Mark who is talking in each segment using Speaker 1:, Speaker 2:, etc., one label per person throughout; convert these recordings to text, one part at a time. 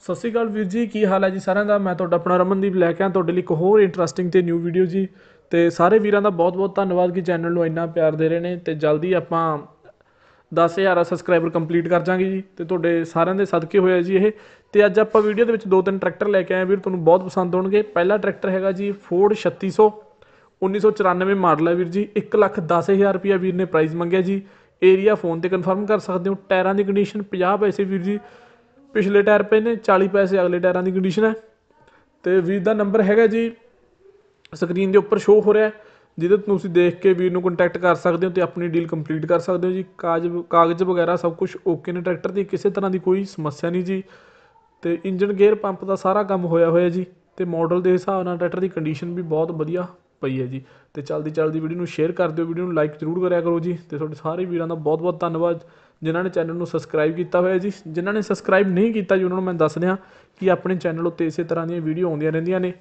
Speaker 1: ਸਤਿ ਸ਼੍ਰੀ ਅਕਾਲ ਵੀਰ ਜੀ, ਕੀ ਹਾਲ ਹੈ ਜੀ ਸਾਰਿਆਂ ਦਾ? ਮੈਂ ਤੁਹਾਡਾ ਆਪਣਾ ਰਮਨਦੀਪ ਲੈ ਕੇ ਆਇਆ, ਤੁਹਾਡੇ ਲਈ ਇੱਕ ਹੋਰ ਇੰਟਰਸਟਿੰਗ ਤੇ ਨਿਊ ਵੀਡੀਓ ਜੀ। ਤੇ ਸਾਰੇ ਵੀਰਾਂ ਦਾ ਬਹੁਤ-ਬਹੁਤ ਧੰਨਵਾਦ ਕਿ ਚੈਨਲ ਨੂੰ ਇੰਨਾ ਪਿਆਰ ਦੇ ਰਹੇ ਨੇ। ਤੇ ਜਲਦੀ ਆਪਾਂ 10000 ਸਬਸਕ੍ਰਾਈਬਰ ਕੰਪਲੀਟ ਕਰ ਜਾਾਂਗੇ ਜੀ। ਤੇ ਤੁਹਾਡੇ ਸਾਰਿਆਂ ਦੇ ਸਦਕੇ ਹੋਇਆ ਜੀ ਇਹ। ਤੇ ਅੱਜ ਆਪਾਂ ਵੀਡੀਓ ਦੇ ਵਿੱਚ ਦੋ ਤਿੰਨ ਟਰੈਕਟਰ ਲੈ ਕੇ ਆਏ ਵੀਰ, ਤੁਹਾਨੂੰ ਬਹੁਤ ਪਸੰਦ ਹੋਣਗੇ ਪਹਿਲਾ ਟਰੈਕਟਰ ਹੈਗਾ ਜੀ ਫੋਰਡ 3600 1994 ਮਾਡਲ ਹੈ ਵੀਰ ਜੀ। ਇੱਕ ਲੱਖ 10000 ਰੁਪਿਆ ਵੀਰ ਨੇ ਪ੍ਰਾਈਜ਼ ਮੰਗਿਆ ਜੀ। ਏਰੀਆ ਫੋਨ ਤੇ ਕਨਫਰਮ ਕਰ ਸਕਦੇ ਹੋ। ਟਾਇਰਾਂ ਦੀ ਕੰਡੀਸ਼ਨ 50 ਪੈਸੇ ਵੀਰ ਜੀ। ਪਿਛਲੇ ਟਾਇਰ ਪਏ ਨੇ 40 ਪੈਸੇ ਅਗਲੇ ਟਾਇਰਾਂ ਦੀ ਕੰਡੀਸ਼ਨ ਹੈ। ਅਤੇ ਵੀਰ ਦਾ ਨੰਬਰ ਹੈਗਾ ਜੀ। ਸਕਰੀਨ ਦੇ ਉੱਪਰ ਸ਼ੋਅ ਹੋ ਰਿਹਾ ਜਿਹਦੇ ਤੋਂ ਤੁਸੀਂ ਦੇਖ ਕੇ ਵੀਰ ਨੂੰ ਕੰਟੈਕਟ ਕਰ ਸਕਦੇ ਹੋ ਅਤੇ ਆਪਣੀ ਡੀਲ ਕੰਪਲੀਟ ਕਰ ਸਕਦੇ ਹੋ ਜੀ। ਕਾਜ਼ ਕਾਗਜ਼ ਵਗੈਰਾ ਸਭ ਕੁਝ ਓਕੇ ਨੇ ਟਰੈਕਟਰ ਦੀ। ਕਿਸੇ ਤਰ੍ਹਾਂ ਦੀ ਕੋਈ ਸਮੱਸਿਆ ਨਹੀਂ ਜੀ। ਅਤੇ ਇੰਜਨ ਗੇਅਰ ਪੰਪ ਦਾ ਸਾਰਾ ਕੰਮ ਹੋਇਆ ਹੋਇਆ ਜੀ। ਅਤੇ ਮਾਡਲ ਦੇ ਹਿਸਾਬ ਨਾਲ ਟਰੈਕਟਰ ਦੀ ਕੰਡੀਸ਼ਨ ਵੀ ਬਹੁਤ ਵਧੀਆ ਪਈ ਹੈ ਜੀ। ਅਤੇ ਚਲਦੀ ਚਲਦੀ ਵੀਡੀਓ ਨੂੰ ਸ਼ੇਅਰ ਕਰ ਦਿਓ ਵੀਡੀਓ ਨੂੰ ਲਾਈਕ ਜ਼ਰੂਰ ਕਰਿਆ ਕਰੋ ਜੀ। ਅਤੇ ਤੁਹਾਡੇ ਸਾਰੇ ਵੀਰਾਂ ਦਾ ਬਹੁਤ ਬਹੁਤ ਧੰਨਵਾਦ, ਜਿਨ੍ਹਾਂ ਨੇ ਚੈਨਲ ਨੂੰ ਸਬਸਕ੍ਰਾਈਬ ਕੀਤਾ ਹੋਇਆ ਜੀ। ਜਿਨ੍ਹਾਂ ਨੇ ਸਬਸਕ੍ਰਾਈਬ ਨਹੀਂ ਕੀਤਾ ਜੀ, ਉਹਨਾਂ ਨੂੰ ਮੈਂ ਦੱਸ ਦਿਆਂ ਕਿ ਆਪਣੇ ਚੈਨਲ ਉੱਤੇ ਇਸੇ ਤਰ੍ਹਾਂ ਦੀਆਂ ਵੀਡੀਓ ਆਉਂਦੀਆਂ ਰਹਿੰਦੀਆਂ ਨੇ।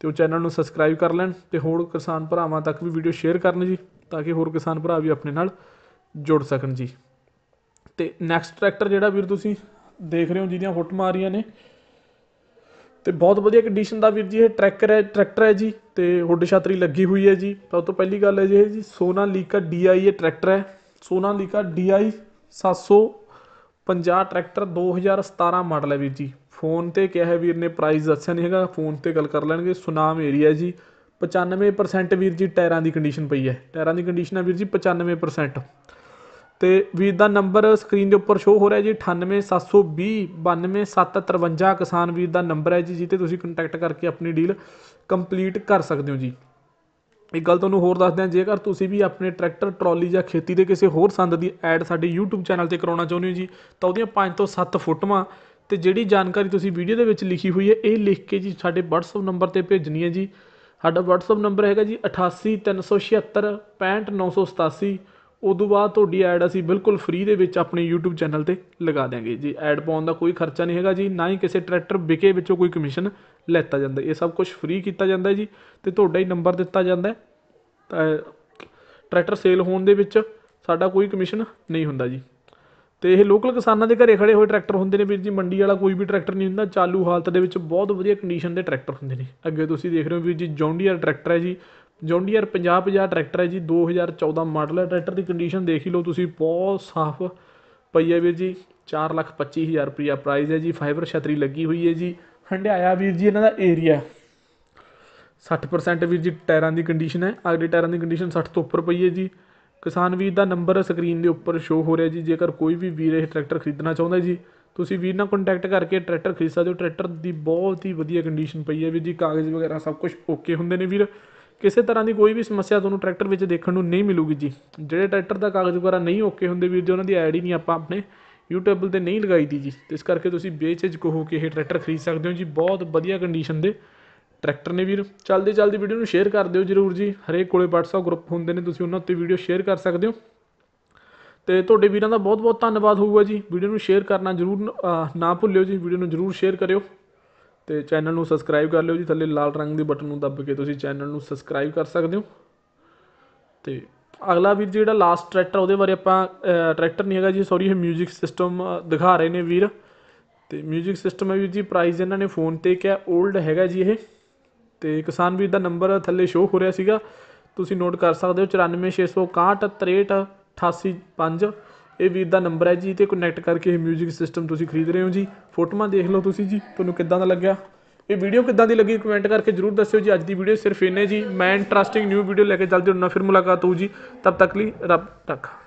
Speaker 1: ਤੇ ਉਹ ਚੈਨਲ ਨੂੰ ਸਬਸਕ੍ਰਾਈਬ ਕਰ ਲੈਣ ਤੇ ਹੋਰ ਕਿਸਾਨ ਭਰਾਵਾਂ ਤੱਕ ਵੀ ਵੀਡੀਓ ਸ਼ੇਅਰ ਕਰਨ ਜੀ, ਤਾਂ ਕਿ ਹੋਰ ਕਿਸਾਨ ਭਰਾ ਵੀ ਆਪਣੇ ਨਾਲ ਜੁੜ ਸਕਣ ਜੀ। ਤੇ ਨੈਕਸਟ ਟਰੈਕਟਰ ਜਿਹੜਾ ਵੀਰ ਤੁਸੀਂ ਦੇਖ ਰਹੇ ਹੋ, ਜਿਹਦੀਆਂ ਫੋਟੋਆਂ ਆ ਰਹੀਆਂ ਨੇ ਤੇ ਬਹੁਤ ਵਧੀਆ ਕੰਡੀਸ਼ਨ ਦਾ ਵੀਰ ਜੀ, ਇਹ ਟਰੈਕਰ ਹੈ ਟਰੈਕਟਰ ਹੈ ਜੀ, ਤੇ ਹੁੱਡ ਛਤਰੀ ਲੱਗੀ ਹੋਈ ਹੈ ਜੀ। ਸਭ ਤੋਂ ਪਹਿਲੀ ਗੱਲ ਹੈ ਜੀ, ਇਹ ਜੀ ਸੋਨਾ ਲੀਕਾ ਡੀਆਈ ਇਹ ਟਰੈਕਟਰ ਹੈ। ਸੋਨਾ ਲੀਕਾ ਡੀਆਈ 750 ਟਰੈਕਟਰ 2017 ਮਾਡਲ ਹੈ ਵੀਰ ਜੀ। ਫੋਨ ਤੇ ਕਿਹਾ ਹੈ ਵੀਰ ਨੇ ਪ੍ਰਾਈਸ ਦੱਸਿਆ ਨਹੀਂ ਹੈਗਾ ਫੋਨ ਤੇ ਗੱਲ ਕਰ ਲੈਣਗੇ। ਸੁਨਾਮ ਏਰੀਆ ਜੀ। 95% ਵੀਰ ਜੀ ਟਾਇਰਾਂ ਦੀ ਕੰਡੀਸ਼ਨ ਪਈ ਹੈ। ਟਾਇਰਾਂ ਦੀ ਕੰਡੀਸ਼ਨ ਹੈ ਵੀਰ ਜੀ 95% ਅਤੇ ਵੀਰ ਦਾ ਨੰਬਰ ਸਕਰੀਨ ਦੇ ਉੱਪਰ ਸ਼ੋਅ ਹੋ ਰਿਹਾ ਜੀ 98720 92753 ਕਿਸਾਨ ਵੀਰ ਦਾ ਨੰਬਰ ਹੈ ਜੀ ਜਿੱਤੇ ਤੁਸੀਂ ਕੰਟੈਕਟ ਕਰਕੇ ਆਪਣੀ ਡੀਲ ਕੰਪਲੀਟ ਕਰ ਸਕਦੇ ਹੋ ਜੀ। ਇੱਕ ਗੱਲ ਤੁਹਾਨੂੰ ਹੋਰ ਦੱਸ ਦਿਆਂ, ਜੇਕਰ ਤੁਸੀਂ ਵੀ ਆਪਣੇ ਟਰੈਕਟਰ ਟਰਾਲੀ ਜਾਂ ਖੇਤੀ ਦੇ ਕਿਸੇ ਹੋਰ ਸੰਦ ਦੀ ਐਡ ਸਾਡੇ YouTube ਚੈਨਲ ਤੇ ਕਰਾਉਣਾ ਚਾਹੁੰਦੇ ਹੋ ਜੀ, ਤਾਂ ਉਹਦੀਆਂ 5 ਤੋਂ 7 ਫੋਟੋਆਂ ਤੇ ਜਿਹੜੀ ਜਾਣਕਾਰੀ ਤੁਸੀਂ ਵੀਡੀਓ ਦੇ ਵਿੱਚ ਲਿਖੀ ਹੋਈ ਹੈ, ਇਹ ਲਿਖ ਕੇ ਜੀ ਸਾਡੇ WhatsApp ਨੰਬਰ ਤੇ ਭੇਜਣੀ ਹੈ ਜੀ। ਸਾਡਾ WhatsApp ਨੰਬਰ ਹੈਗਾ ਜੀ 883776 65987 ਉਦੋਂ ਬਾਅਦ ਤੁਹਾਡੀ ਐਡ ਅਸੀਂ ਬਿਲਕੁਲ ਫ੍ਰੀ ਦੇ ਵਿੱਚ ਆਪਣੇ YouTube ਚੈਨਲ ਤੇ ਲਗਾ ਦਿਆਂਗੇ। ਜੀ ਐਡ ਪਾਉਣ ਦਾ ਕੋਈ ਖਰਚਾ ਨਹੀਂ ਹੈਗਾ ਜੀ, ਨਾ ਹੀ ਕਿਸੇ ਟਰੈਕਟਰ ਵਿਕੇ ਵਿੱਚੋਂ ਕੋਈ ਕਮਿਸ਼ਨ ਲੈਤਾ ਜਾਂਦਾ। ਇਹ ਸਭ ਕੁਝ ਫ੍ਰੀ ਕੀਤਾ ਜਾਂਦਾ ਜੀ ਤੇ ਤੁਹਾਡਾ ਹੀ ਨੰਬਰ ਦਿੱਤਾ ਜਾਂਦਾ ਤਾਂ ਟਰੈਕਟਰ ਸੇਲ ਹੋਣ ਦੇ ਵਿੱਚ ਸਾਡਾ ਕੋਈ ਕਮਿਸ਼ਨ ਨਹੀਂ ਹੁੰਦਾ ਜੀ। ਤੇ ਇਹ ਲੋਕਲ ਕਿਸਾਨਾਂ ਦੇ ਘਰੇ ਖੜੇ ਹੋਏ ਟਰੈਕਟਰ ਹੁੰਦੇ ਨੇ ਵੀਰ ਜੀ। ਮੰਡੀ ਵਾਲਾ ਕੋਈ ਵੀ ਟਰੈਕਟਰ ਨਹੀਂ ਹੁੰਦਾ। ਚਾਲੂ ਹਾਲਤ ਦੇ ਵਿੱਚ ਬਹੁਤ ਵਧੀਆ ਕੰਡੀਸ਼ਨ ਦੇ ਟਰੈਕਟਰ ਹੁੰਦੇ ਨੇ। ਅੱਗੇ ਤੁਸੀਂ ਦੇਖ ਰਹੇ ਹੋ ਵੀਰ ਜੀ ਜੌਂਡੀਅਰ ਟਰੈਕਟਰ ਹੈ ਜੀ। ਜੌਂਡੀਅਰ 50 50 ਟਰੈਕਟਰ ਹੈ ਜੀ 2014 ਮਾਡਲ ਹੈ। ਟਰੈਕਟਰ ਦੀ ਕੰਡੀਸ਼ਨ ਦੇਖ ਹੀ ਲਓ ਤੁਸੀਂ, ਬਹੁਤ ਸਾਫ਼ ਪਈ ਹੈ ਵੀਰ ਜੀ। ਚਾਰ ਲੱਖ ਪੱਚੀ ਹਜ਼ਾਰ ਰੁਪਈਆ ਪ੍ਰਾਈਜ਼ ਹੈ ਜੀ ਫਾਈਬਰ ਛਤਰੀ ਲੱਗੀ ਹੋਈ ਹੈ ਜੀ। ਹੰਡਿਆਇਆ ਵੀਰ ਜੀ, ਇਹਨਾਂ ਦਾ ਏਰੀਆ 60% ਵੀਰ ਜੀ, ਟਾਇਰਾਂ ਦੀ ਕੰਡੀਸ਼ਨ ਹੈ। ਅਗਲੇ ਟਾਇਰਾਂ ਦੀ ਕੰਡੀਸ਼ਨ 60 ਤੋਂ ਉੱਪਰ ਪਈ ਹੈ ਜੀ। ਕਿਸਾਨ ਵੀਰ ਦਾ ਨੰਬਰ ਸਕਰੀਨ ਦੇ ਉੱਪਰ ਸ਼ੋ ਹੋ ਰਿਹਾ ਜੀ। ਜੇਕਰ ਕੋਈ ਵੀ ਵੀਰ ਇਹ ਟਰੈਕਟਰ ਖਰੀਦਣਾ ਚਾਹੁੰਦਾ ਜੀ, ਤੁਸੀਂ ਵੀਰ ਨਾਲ ਕੰਟੈਕਟ ਕਰਕੇ ਟਰੈਕਟਰ ਖਰੀਦ ਸਕਦੇ ਹੋ। ਟਰੈਕਟਰ ਦੀ ਬਹੁਤ ਹੀ ਵਧੀਆ ਕੰਡੀਸ਼ਨ ਪਈ ਹੈ ਵੀਰ ਜੀ। ਕਾਗਜ਼ ਵਗੈਰਾ ਸਭ ਕੁਝ ਓਕੇ ਹੁੰਦੇ ਨੇ ਵੀਰ। ਕਿਸੇ ਤਰ੍ਹਾਂ ਦੀ ਕੋਈ ਵੀ ਸਮੱਸਿਆ ਤੁਹਾਨੂੰ ਟਰੈਕਟਰ ਵਿੱਚ ਦੇਖਣ ਨੂੰ ਨਹੀਂ ਮਿਲੂਗੀ ਜੀ। ਜਿਹੜੇ ਟਰੈਕਟਰ ਦਾ ਕਾਗਜ਼ ਵਗੈਰਾ ਨਹੀਂ ਓਕੇ ਹੁੰਦੇ ਵੀਰ ਜੀ, ਉਹਨਾਂ ਦੀ ਐਡ ਹੀ ਨਹੀਂ ਆਪਾਂ ਆਪਣੇ ਯੂਟਿਊਬ ਤੇ ਨਹੀਂ ਲਗਾਈ ਦੀ ਜੀ। ਇਸ ਕਰਕੇ ਤੁਸੀਂ ਬੇਝਿਜਕ ਹੋ ਕੇ ਇਹ ਟਰੈਕਟਰ ਖਰੀਦ ਸਕਦੇ ਹੋ ਜੀ। ਬਹੁਤ ਵਧੀਆ ਕੰਡੀਸ਼ਨ ਦੇ ਟਰੈਕਟਰ ਨੇ ਵੀਰ। ਚਲਦੀ ਚਲਦੀ ਵੀਡੀਓ ਨੂੰ ਸ਼ੇਅਰ ਕਰ ਦਿਓ ਜਰੂਰ ਜੀ। ਹਰੇਕ ਕੋਲੇ WhatsApp ਗਰੁੱਪ ਹੁੰਦੇ ਨੇ, ਤੁਸੀਂ ਉਹਨਾਂ ਉੱਤੇ ਵੀਡੀਓ ਸ਼ੇਅਰ ਕਰ ਸਕਦੇ ਹੋ। ਤੇ ਤੁਹਾਡੇ ਵੀਰਾਂ ਦਾ ਬਹੁਤ ਬਹੁਤ ਧੰਨਵਾਦ ਹੋਊਗਾ ਜੀ। ਵੀਡੀਓ ਨੂੰ ਸ਼ੇਅਰ ਕਰਨਾ ਜਰੂਰ ਨਾ ਭੁੱਲਿਓ ਜੀ। ਵੀਡੀਓ ਨੂੰ ਜਰੂਰ ਸ਼ੇਅਰ ਕਰਿਓ। ਤੇ ਚੈਨਲ ਨੂੰ ਸਬਸਕ੍ਰਾਈਬ ਕਰ ਲਿਓ ਜੀ, ਥੱਲੇ ਲਾਲ ਰੰਗ ਦੇ ਬਟਨ ਨੂੰ ਦੱਬ ਕੇ ਤੁਸੀਂ ਚੈਨਲ ਨੂੰ ਸਬਸਕ੍ਰਾਈਬ ਕਰ ਸਕਦੇ ਹੋ। ਤੇ ਅਗਲਾ ਵੀਰ ਜਿਹੜਾ ਲਾਸਟ ਟਰੈਕਟਰ ਉਹਦੇ ਬਾਰੇ ਆਪਾਂ ਟਰੈਕਟਰ ਨਹੀਂ ਹੈਗਾ ਜੀ ਸੌਰੀ ਇਹ 뮤직 ਸਿਸਟਮ ਦਿਖਾ ਰਹੇ ਨੇ ਵੀਰ। ਤੇ 뮤직 ਸਿਸਟਮ ਹੈ ਵੀਰ ਜੀ ਪ੍ਰਾਈਸ ਇਹਨਾਂ ਨੇ ਫੋਨ ਤੇ ਕਿਹਾ 올ਡ ਹੈਗਾ ਜੀ ਇਹ। ਤੇ ਕਿਸਾਨ ਵੀਰ ਦਾ ਨੰਬਰ ਥੱਲੇ ਸ਼ੋਅ ਹੋ ਰਿਹਾ ਸੀਗਾ। ਤੁਸੀਂ ਨੋਟ ਕਰ ਸਕਦੇ ਹੋ 94661 63 88 5 ਇਹ ਵੀਰ ਦਾ ਨੰਬਰ ਹੈ ਜੀ, ਤੇ ਕਨੈਕਟ ਕਰਕੇ ਇਹ ਮਿਊਜ਼ਿਕ ਸਿਸਟਮ ਤੁਸੀਂ ਖਰੀਦ ਰਹੇ ਹੋ ਜੀ। ਫੋਟੋਆਂ ਦੇਖ ਲਓ ਤੁਸੀਂ ਜੀ, ਤੁਹਾਨੂੰ ਕਿੱਦਾਂ ਦਾ ਲੱਗਿਆ? ਇਹ ਵੀਡੀਓ ਕਿੱਦਾਂ ਦੀ ਲੱਗੀ? ਕਮੈਂਟ ਕਰਕੇ ਜਰੂਰ ਦੱਸਿਓ ਜੀ। ਅੱਜ ਦੀ ਵੀਡੀਓ ਸਿਰਫ ਇੰਨੇ ਜੀ। ਮੈਂ ਇੰਟਰਸਟਿੰਗ ਨਿਊ ਵੀਡੀਓ ਲੈ ਕੇ ਜਲਦੀ ਉਹਨਾਂ ਫਿਰ ਮੁਲਾਕਾਤ ਹੋਊ ਜੀ। ਤਬ ਤੱਕ ਲਈ ਰੱਬ ਰੱਖਾ।